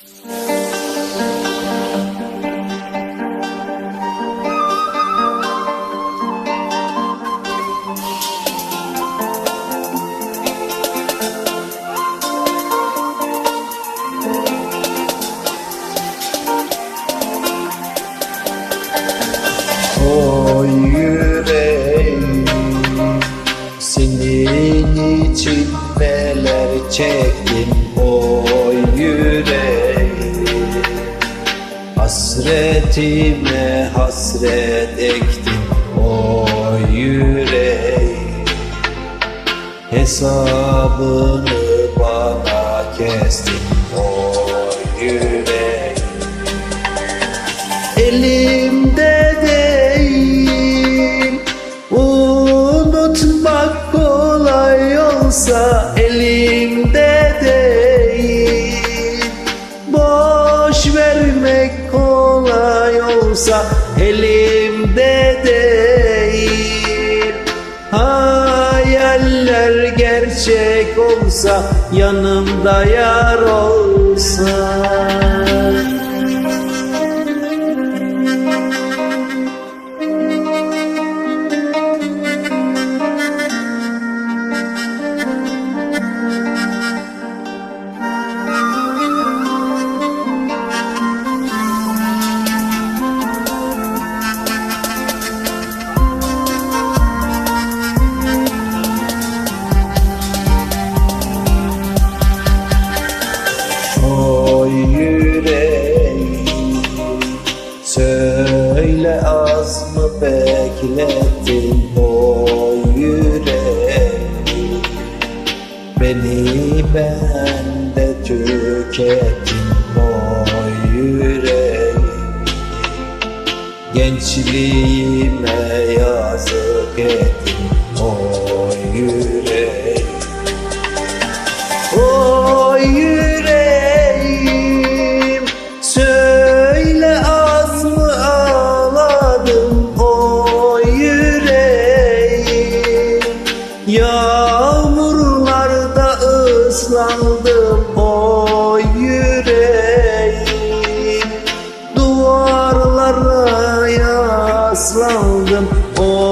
Oy yüreğim Senin için neler çektim Hasretime hasret ektim Oy yüreğim. Hesabını bana kestin Oy yüreğim. Elimde değil Unutmak kolay olsa elimde değil. Boş vermek kolay olsa elimde değil. Hayaller gerçek olsa yanımda yar olsa Söyle az mı beklettin Oy yüreğim Beni bende tükettin Oy yüreğim Gençliğime yazık ettin Kırıldım o yüreğim Duvarlara yaslandım o